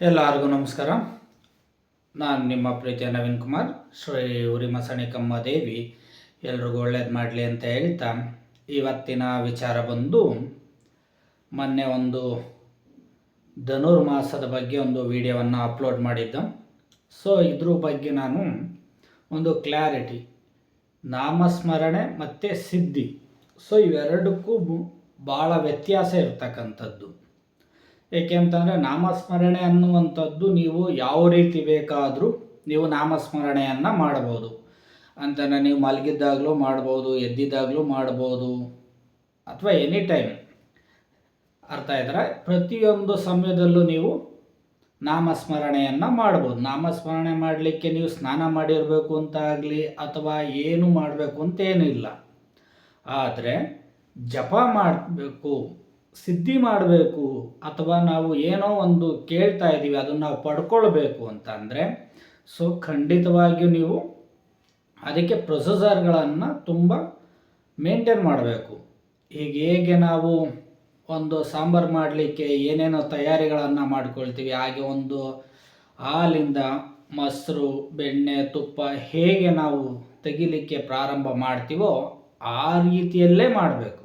ಎಲ್ಲರಿಗೂ ನಮಸ್ಕಾರ. ನಾನು ನಿಮ್ಮ ಪ್ರೀತಿಯ ನವೀನ್ ಕುಮಾರ್, ಶ್ರೀ ಉರಿಮಸಣಿಕಮ್ಮ ದೇವಿ. ಎಲ್ರಿಗೂ ಒಳ್ಳೇದು ಮಾಡಲಿ ಅಂತ ಹೇಳ್ತಾ, ಇವತ್ತಿನ ವಿಚಾರ ಬಂದು, ಮೊನ್ನೆ ಒಂದು ಧನುರ್ಮಾಸದ ಬಗ್ಗೆ ಒಂದು ವಿಡಿಯೋವನ್ನು ಅಪ್ಲೋಡ್ ಮಾಡಿದ್ದ. ಸೊ ಇದ್ರ ಬಗ್ಗೆ ನಾನು ಒಂದು ಕ್ಲಾರಿಟಿ, ನಾಮಸ್ಮರಣೆ ಮತ್ತು ಸಿದ್ಧಿ. ಸೊ ಇವೆರಡಕ್ಕೂ ಭಾಳ ವ್ಯತ್ಯಾಸ ಇರ್ತಕ್ಕಂಥದ್ದು. ಏಕೆಂತಂದರೆ ನಾಮಸ್ಮರಣೆ ಅನ್ನುವಂಥದ್ದು ನೀವು ಯಾವ ರೀತಿ ಬೇಕಾದರೂ ನೀವು ನಾಮಸ್ಮರಣೆಯನ್ನು ಮಾಡ್ಬೋದು. ಅಂತಂದರೆ ನೀವು ಮಲಗಿದ್ದಾಗಲೂ ಮಾಡ್ಬೋದು, ಎದ್ದಿದ್ದಾಗಲೂ ಮಾಡ್ಬೋದು, ಅಥವಾ ಎನಿ ಟೈಮ್ ಅರ್ಥ ಆಯ್ತಾರೆ? ಪ್ರತಿಯೊಂದು ಸಮಯದಲ್ಲೂ ನೀವು ನಾಮಸ್ಮರಣೆಯನ್ನು ಮಾಡ್ಬೋದು. ನಾಮಸ್ಮರಣೆ ಮಾಡಲಿಕ್ಕೆ ನೀವು ಸ್ನಾನ ಮಾಡಿರಬೇಕು ಅಂತ ಆಗಲಿ ಅಥವಾ ಏನು ಮಾಡಬೇಕು ಅಂತ ಏನಿಲ್ಲ. ಆದರೆ ಜಪ ಮಾಡಬೇಕು. ಸಿದ್ಧಿ ಮಾಡಬೇಕು ಅಥವಾ ನಾವು ಏನೋ ಒಂದು ಕೇಳ್ತಾ ಇದ್ದೀವಿ, ಅದನ್ನು ನಾವು ಪಡ್ಕೊಳ್ಬೇಕು ಅಂತ ಅಂದರೆ ಸೊ ಖಂಡಿತವಾಗಿಯೂ ನೀವು ಅದಕ್ಕೆ ಪ್ರೊಸೆಸರ್ಗಳನ್ನು ತುಂಬ ಮೇಂಟೈನ್ ಮಾಡಬೇಕು. ಈಗ ಹೇಗೆ ನಾವು ಒಂದು ಸಾಂಬಾರು ಮಾಡಲಿಕ್ಕೆ ಏನೇನೋ ತಯಾರಿಗಳನ್ನು ಮಾಡ್ಕೊಳ್ತೀವಿ, ಹಾಗೆ ಒಂದು ಹಾಲಿಂದ ಮೊಸರು, ಬೆಣ್ಣೆ, ತುಪ್ಪ ಹೇಗೆ ನಾವು ತೆಗಿಲಿಕ್ಕೆ ಪ್ರಾರಂಭ ಮಾಡ್ತೀವೋ ಆ ರೀತಿಯಲ್ಲೇ ಮಾಡಬೇಕು.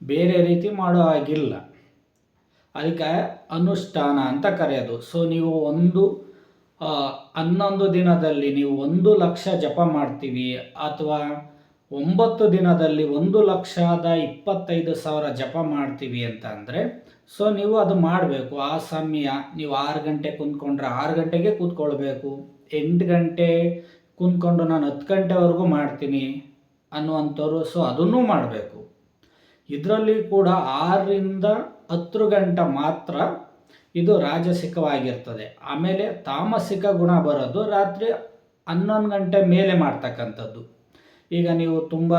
ಬೇರೆ ರೀತಿ ಮಾಡೋ ಹಾಗಿಲ್ಲ. ಅದಕ್ಕೆ ಅನುಷ್ಠಾನ ಅಂತ ಕರೆಯೋದು. ಸೊ ನೀವು ಒಂದು ಹನ್ನೊಂದು ದಿನದಲ್ಲಿ ನೀವು ಒಂದು ಲಕ್ಷ ಜಪ ಮಾಡ್ತೀವಿ ಅಥವಾ ಒಂಬತ್ತು ದಿನದಲ್ಲಿ ಒಂದು ಲಕ್ಷದ ಇಪ್ಪತ್ತೈದು ಸಾವಿರ ಜಪ ಮಾಡ್ತೀವಿ ಅಂತ ಅಂದರೆ ಸೊ ನೀವು ಅದು ಮಾಡಬೇಕು. ಆ ಸಮಯ ನೀವು ಆರು ಗಂಟೆ ಕುಂತ್ಕೊಂಡ್ರೆ ಆರು ಗಂಟೆಗೆ ಕೂತ್ಕೊಳ್ಬೇಕು. ಎಂಟು ಗಂಟೆ ಕುಂತ್ಕೊಂಡು ನಾನು ಹತ್ತು ಗಂಟೆವರೆಗೂ ಮಾಡ್ತೀನಿ ಅನ್ನುವಂಥವ್ರು ಸೊ ಅದನ್ನೂ ಮಾಡಬೇಕು. ಇದರಲ್ಲಿ ಕೂಡ ಆರರಿಂದ ಹತ್ತು ಗಂಟೆ ಮಾತ್ರ ಇದು ರಾಜಸಿಕವಾಗಿರ್ತದೆ. ಆಮೇಲೆ ತಾಮಸಿಕ ಗುಣ ಬರೋದು ರಾತ್ರಿ ಹನ್ನೊಂದು ಗಂಟೆ ಮೇಲೆ ಮಾಡ್ತಕ್ಕಂಥದ್ದು. ಈಗ ನೀವು ತುಂಬ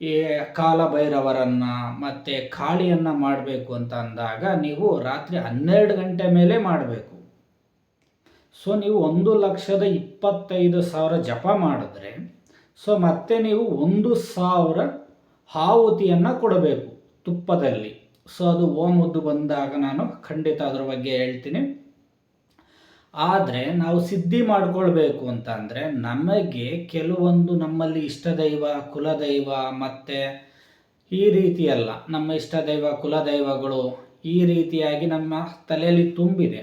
ಈ ಕಾಲಭೈರವರನ್ನು ಮತ್ತು ಕಾಳಿಯನ್ನು ಮಾಡಬೇಕು ಅಂತ ಅಂದಾಗ ನೀವು ರಾತ್ರಿ ಹನ್ನೆರಡು ಗಂಟೆ ಮೇಲೆ ಮಾಡಬೇಕು. ಸೊ ನೀವು ಒಂದು ಲಕ್ಷದ ಇಪ್ಪತ್ತೈದು ಸಾವಿರ ಜಪ ಮಾಡಿದ್ರೆ, ಸೊ ಮತ್ತೆ ನೀವು ಒಂದು ಸಾವಿರ ಆಹುತಿಯನ್ನು ಕೊಡಬೇಕು ತುಪ್ಪದಲ್ಲಿ. ಸೊ ಅದು ಓಮದ್ದು ಬಂದಾಗ ನಾನು ಖಂಡಿತ ಅದ್ರ ಬಗ್ಗೆ ಹೇಳ್ತೀನಿ. ಆದರೆ ನಾವು ಸಿದ್ಧಿ ಮಾಡ್ಕೊಳ್ಬೇಕು ಅಂತ ಅಂದರೆ ನಮಗೆ ಕೆಲವೊಂದು ನಮ್ಮಲ್ಲಿ ಇಷ್ಟದೈವ, ಕುಲದೈವ ಮತ್ತು ಈ ರೀತಿಯಲ್ಲ ನಮ್ಮ ಇಷ್ಟದೈವ, ಕುಲದೈವಗಳು ಈ ರೀತಿಯಾಗಿ ನಮ್ಮ ತಲೆಯಲ್ಲಿ ತುಂಬಿದೆ.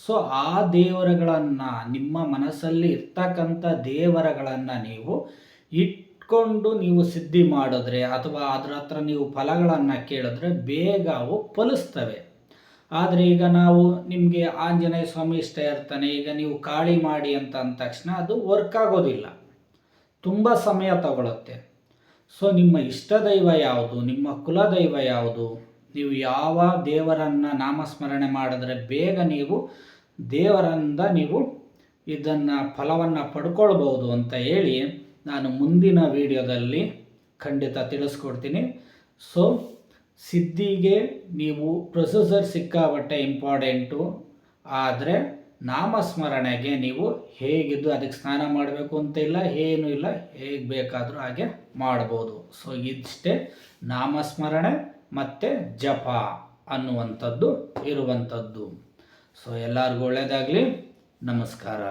ಸೊ ಆ ದೇವರುಗಳನ್ನು ನಿಮ್ಮ ಮನಸ್ಸಲ್ಲಿ ಇರ್ತಕ್ಕಂಥ ದೇವರುಗಳನ್ನು ನೀವು ಇಟ್ಟು ಇಟ್ಕೊಂಡು ನೀವು ಸಿದ್ಧಿ ಮಾಡಿದ್ರೆ ಅಥವಾ ಅದರ ಹತ್ರ ನೀವು ಫಲಗಳನ್ನು ಕೇಳಿದ್ರೆ ಬೇಗ ಅವು ಫಲಿಸ್ತವೆ. ಆದರೆ ಈಗ ನಾವು ನಿಮಗೆ ಆಂಜನೇಯ ಸ್ವಾಮಿ ಇಷ್ಟ ಇರ್ತಾನೆ, ಈಗ ನೀವು ಕಾಳಿ ಮಾಡಿ ಅಂತ ಅಂದ ತಕ್ಷಣ ಅದು ವರ್ಕ್ ಆಗೋದಿಲ್ಲ. ತುಂಬ ಸಮಯ ತಗೊಳುತ್ತೆ. ಸೊ ನಿಮ್ಮ ಇಷ್ಟ ದೈವ ಯಾವುದು? ನಿಮ್ಮ ಕುಲದೈವ ಯಾವುದು? ನೀವು ಯಾವ ದೇವರನ್ನು ನಾಮಸ್ಮರಣೆ ಮಾಡಿದ್ರೆ ಬೇಗ ನೀವು ದೇವರಿಂದ ನೀವು ಇದನ್ನು ಫಲವನ್ನು ಪಡ್ಕೊಳ್ಬೋದು ಅಂತ ಹೇಳಿ ನಾನು ಮುಂದಿನ ವಿಡಿಯೋದಲ್ಲಿ ಖಂಡಿತ ತಿಳಿಸ್ಕೊಡ್ತೀನಿ. ಸೊ ಸಿದ್ಧಿಗೆ ನೀವು ಪ್ರೊಸೆಸರ್ ಸಿಕ್ಕಾಬಟ್ಟೆ ಇಂಪಾರ್ಟೆಂಟು ಆದರೆ ನಾಮಸ್ಮರಣೆಗೆ ನೀವು ಹೇಗಿದ್ದು ಅದಕ್ಕೆ ಸ್ನಾನ ಮಾಡಬೇಕು ಅಂತ ಇಲ್ಲ, ಏನೂ ಇಲ್ಲ, ಹೇಗೆ ಬೇಕಾದರೂ ಹಾಗೆ ಮಾಡ್ಬೋದು. ಸೊ ಇಷ್ಟೇ ನಾಮಸ್ಮರಣೆ ಮತ್ತು ಜಪ ಅನ್ನುವಂಥದ್ದು ಇರುವಂಥದ್ದು. ಸೊ ಎಲ್ಲರಿಗೂ ಒಳ್ಳೆಯದಾಗಲಿ ನಮಸ್ಕಾರ.